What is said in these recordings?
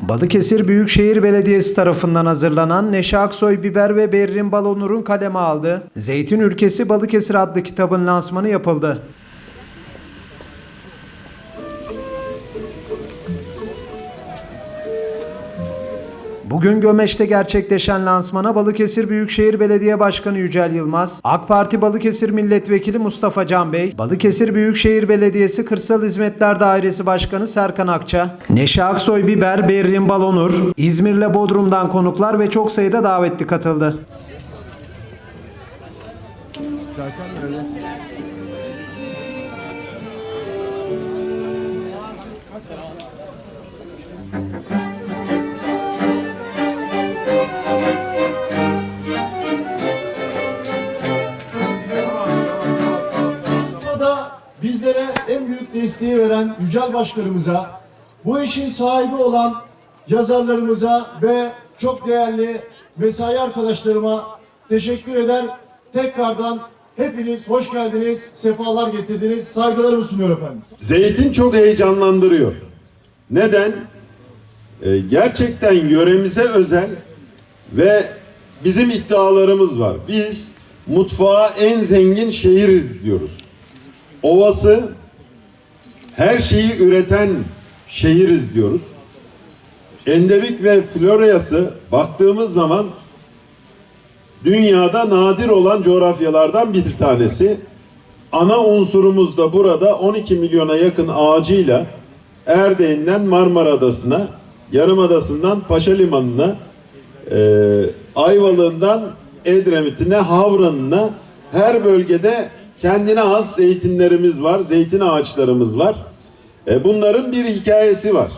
Balıkesir Büyükşehir Belediyesi tarafından hazırlanan Neşe Aksoy Biber ve Berrin Balonur'un kaleme aldığı Zeytin Ülkesi Balıkesir adlı kitabın lansmanı yapıldı. Bugün Gömeş'te gerçekleşen lansmana Balıkesir Büyükşehir Belediye Başkanı Yücel Yılmaz, AK Parti Balıkesir Milletvekili Mustafa Can Bey, Balıkesir Büyükşehir Belediyesi Kırsal Hizmetler Dairesi Başkanı Serkan Akça, Neşe Aksoy Biber, Berrin Balonur, İzmir'le Bodrum'dan konuklar ve çok sayıda davetli katıldı. da bizlere en büyük desteği veren Yücel Başkanımıza, bu işin sahibi olan yazarlarımıza ve çok değerli mesai arkadaşlarıma teşekkür eder. Tekrardan hepiniz hoş geldiniz, sefalar getirdiniz. Saygılarımı sunuyorum efendim. Zeytin çok heyecanlandırıyor. Neden? Ee, gerçekten yöremize özel ve bizim iddialarımız var. Biz mutfağa en zengin şehiriz diyoruz. Ovası her şeyi üreten şehiriz diyoruz. Endemik ve Florya'sı baktığımız zaman dünyada nadir olan coğrafyalardan bir tanesi. Ana unsurumuz da burada 12 milyona yakın ağacıyla Erdeğin'den Marmara Adası'na, Yarımadası'ndan Paşa Limanı'na, e, Ayvalık'ından Edremit'ine, Havran'ına her bölgede kendine has zeytinlerimiz var, zeytin ağaçlarımız var. E, bunların bir hikayesi var.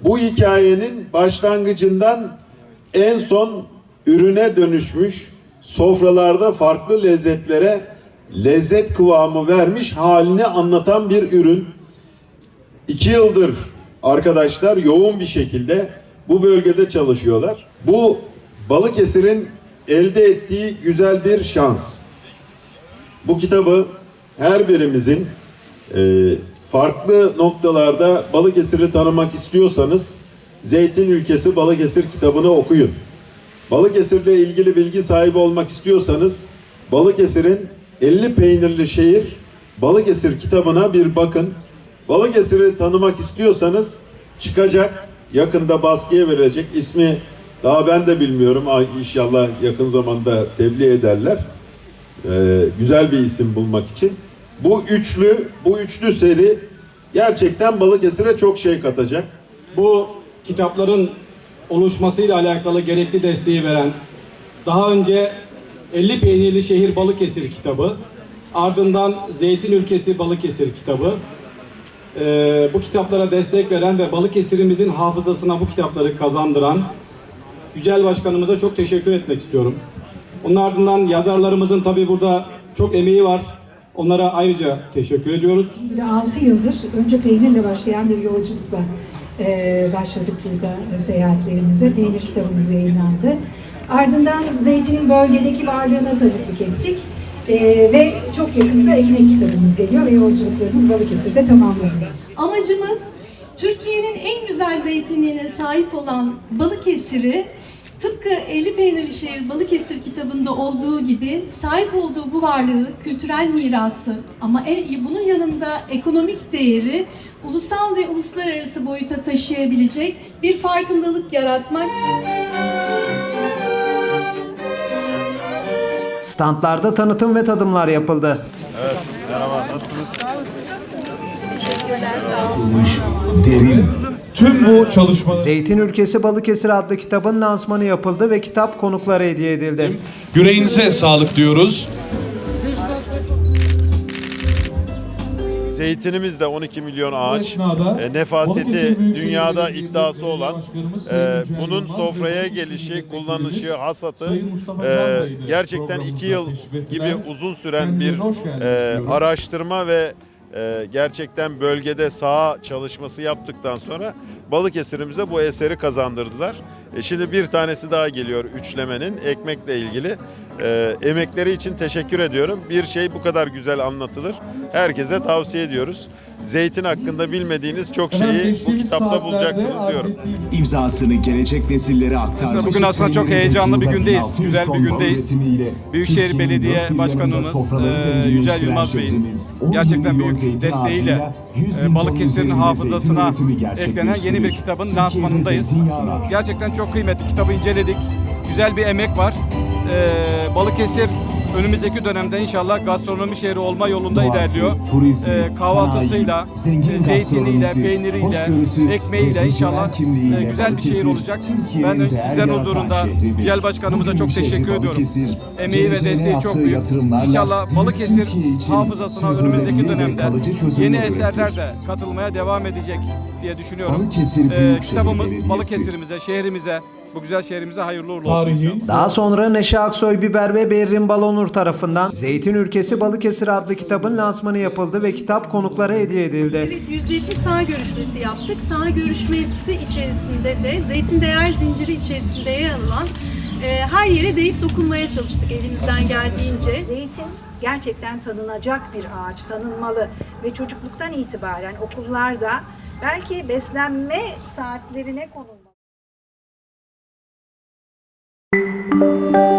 Bu hikayenin başlangıcından en son ürüne dönüşmüş, sofralarda farklı lezzetlere lezzet kıvamı vermiş halini anlatan bir ürün. İki yıldır arkadaşlar yoğun bir şekilde bu bölgede çalışıyorlar. Bu Balıkesir'in elde ettiği güzel bir şans. Bu kitabı her birimizin e, farklı noktalarda Balıkesir'i tanımak istiyorsanız Zeytin Ülkesi Balıkesir kitabını okuyun. Balıkesir'le ilgili bilgi sahibi olmak istiyorsanız Balıkesir'in 50 peynirli şehir Balıkesir kitabına bir bakın. Balıkesir'i tanımak istiyorsanız çıkacak yakında baskıya verilecek ismi daha ben de bilmiyorum inşallah yakın zamanda tebliğ ederler. Ee, güzel bir isim bulmak için. Bu üçlü, bu üçlü seri gerçekten Balıkesir'e çok şey katacak. bu kitapların oluşmasıyla alakalı gerekli desteği veren, daha önce 50 Peynirli Şehir Balıkesir kitabı, ardından Zeytin Ülkesi Balıkesir kitabı, eee, bu kitaplara destek veren ve Balıkesir'imizin hafızasına bu kitapları kazandıran Yücel Başkanımıza çok teşekkür etmek istiyorum. Onun ardından yazarlarımızın tabii burada çok emeği var. Onlara ayrıca teşekkür ediyoruz. Ve 6 yıldır önce peynirle başlayan bir yolculukla e, başladık burada seyahatlerimize. Peynir kitabımız yayınlandı. Ardından zeytinin bölgedeki varlığına tanıklık ettik. E, ve çok yakında ekmek kitabımız geliyor ve yolculuklarımız Balıkesir'de tamamlanıyor. Amacımız Türkiye'nin en güzel zeytinliğine sahip olan Balıkesir'i tıpkı 50 Peynirli Şehir Balıkesir kitabında olduğu gibi sahip olduğu bu varlığı, kültürel mirası ama en- bunun yanında ekonomik değeri ulusal ve uluslararası boyuta taşıyabilecek bir farkındalık yaratmak Standlarda tanıtım ve tadımlar yapıldı. Derin Tüm bu çalışmaları Zeytin Ülkesi Balıkesir adlı kitabın lansmanı yapıldı ve kitap konuklara hediye edildi. yüreğinize sağlık diyoruz. Zeytinimiz de 12 milyon ağaç. esnada E, nefaseti dünyada iddiası olan e, bunun sofraya gelişi, kullanışı, hasatı e, gerçekten iki yıl programımıza teşrif gibi uzun süren bir e, araştırma ve e, gerçekten bölgede saha çalışması yaptıktan sonra Balıkesir'imize bu eseri kazandırdılar. E, şimdi bir tanesi daha geliyor üçlemenin ekmekle ilgili. E, emekleri için teşekkür ediyorum. Bir şey bu kadar güzel anlatılır. Herkese tavsiye ediyoruz. Zeytin hakkında bilmediğiniz çok şeyi bu kitapta bulacaksınız diyorum. İmzasını gelecek nesillere aktarmak. Bugün aslında çok heyecanlı bir gündeyiz. Güzel bir gündeyiz. Büyükşehir Belediye Başkanımız e, Yücel Yılmaz Bey'in gerçekten büyük desteğiyle e, Balıkesir'in hafızasına eklenen yeni bir kitabın lansmanındayız. Gerçekten çok kıymetli. Kitabı inceledik. Güzel bir emek var. E, Balıkesir önümüzdeki dönemde inşallah gastronomi şehri olma yolunda ilerliyor. turizmi, E, kahvaltısıyla, zengin e, zeytiniyle, peyniriyle, ekmeğiyle inşallah e, güzel bir şehir olacak. Ben sizlerin huzurunda şehridir. Yücel Başkanımıza Bugün çok teşekkür ediyorum. Emeği ve desteği çok büyük. İnşallah Balıkesir hafızasına önümüzdeki dönemde yeni eserler de katılmaya devam edecek diye düşünüyorum. Balıkesir Ee, Büyükşehir kitabımız. Balıkesir'imize, şehrimize, bu güzel şehrimize hayırlı uğurlu olsun inşallah. Daha sonra Neşe Aksoy Biber ve Berrin Balonur tarafından Zeytin Ülkesi Balıkesir adlı kitabın lansmanı yapıldı ve kitap konuklara hediye edildi. Evet, 170 saha görüşmesi yaptık. Saha görüşmesi içerisinde de zeytin değer zinciri içerisinde yer alan e, her yere değip dokunmaya çalıştık elimizden geldiğince. Zeytin gerçekten tanınacak bir ağaç, tanınmalı ve çocukluktan itibaren okullarda belki beslenme saatlerine konulmalı. you